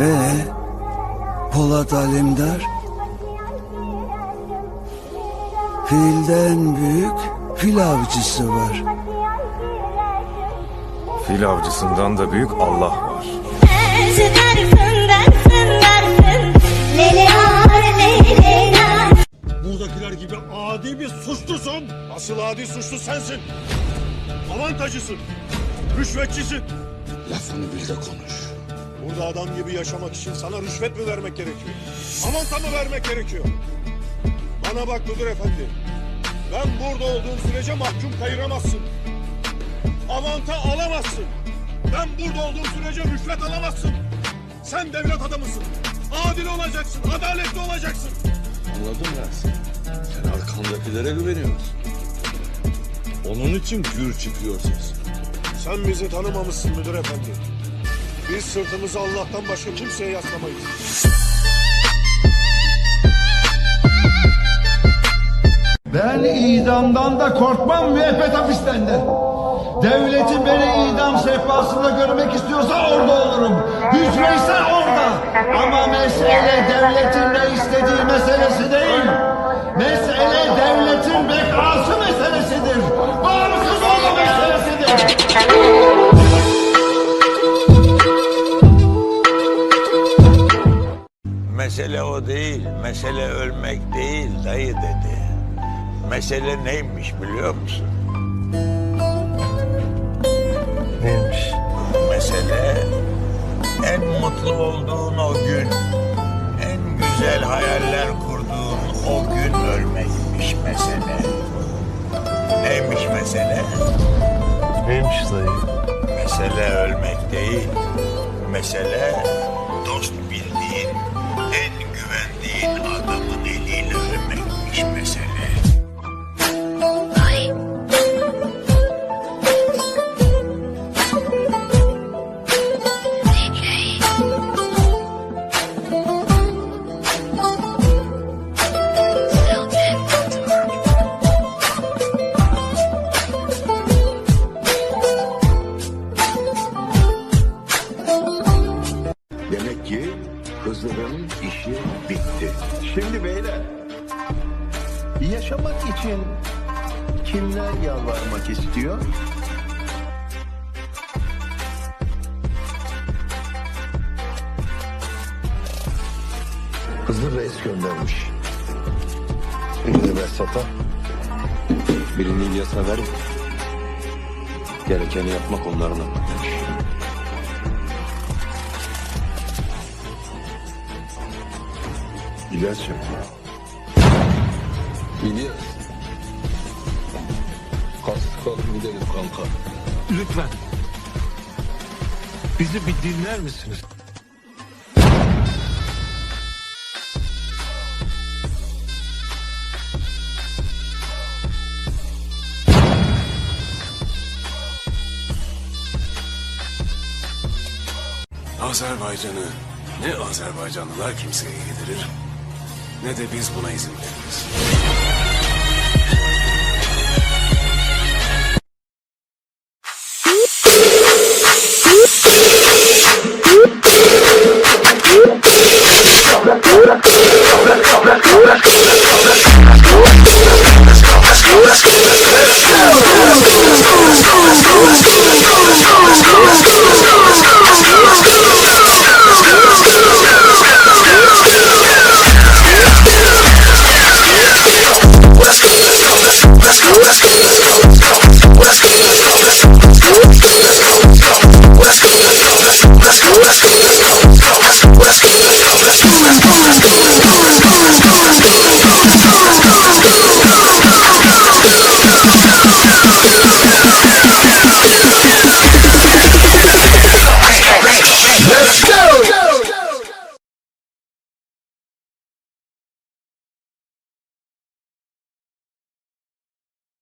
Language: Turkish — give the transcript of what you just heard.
Ee, Polat Alemdar filden büyük fil avcısı var. Fil avcısından da büyük Allah var. Buradakiler gibi adi bir suçlusun. Asıl adi suçlu sensin. Avantajısın. Rüşvetçisin. Lafını bil de konuş. Burada adam gibi yaşamak için sana rüşvet mi vermek gerekiyor? Avanta mı vermek gerekiyor? Bana bak müdür efendi. Ben burada olduğum sürece mahkum kayıramazsın. Avanta alamazsın. Ben burada olduğum sürece rüşvet alamazsın. Sen devlet adamısın. Adil olacaksın, adaletli olacaksın. Anladım ben seni. Sen arkandakilere güveniyorsun. Onun için gür çıkıyor ses. Sen bizi tanımamışsın müdür efendi. Biz sırtımızı Allah'tan başka kimseye yaslamayız. Ben idamdan da korkmam müebbet hapisten de. Devletin beni idam sehpasında görmek istiyorsa orada olurum. Hücreyse orada. Ama mesele devletin ne istediği meselesi değil. Mesele o değil, mesele ölmek değil dayı dedi. Mesele neymiş biliyor musun? Neymiş? Mesele en mutlu olduğun o gün, en güzel hayaller kurduğun o gün ölmekmiş mesele. Neymiş mesele? Neymiş dayı? Mesele ölmek değil, mesele dost bildiğin, işi bitti. Şimdi beyler, yaşamak için kimler yalvarmak istiyor? Hızır reis göndermiş. Birini Vesat'a, birini İlyas'a ver. Gerekeni yapmak onların. İlyas'cığım. İlyas. Kalk kalk gidelim kanka. Lütfen. Bizi bir dinler misiniz? Azerbaycan'ı ne Azerbaycanlılar kimseye yedirir ne de biz buna izin veririz.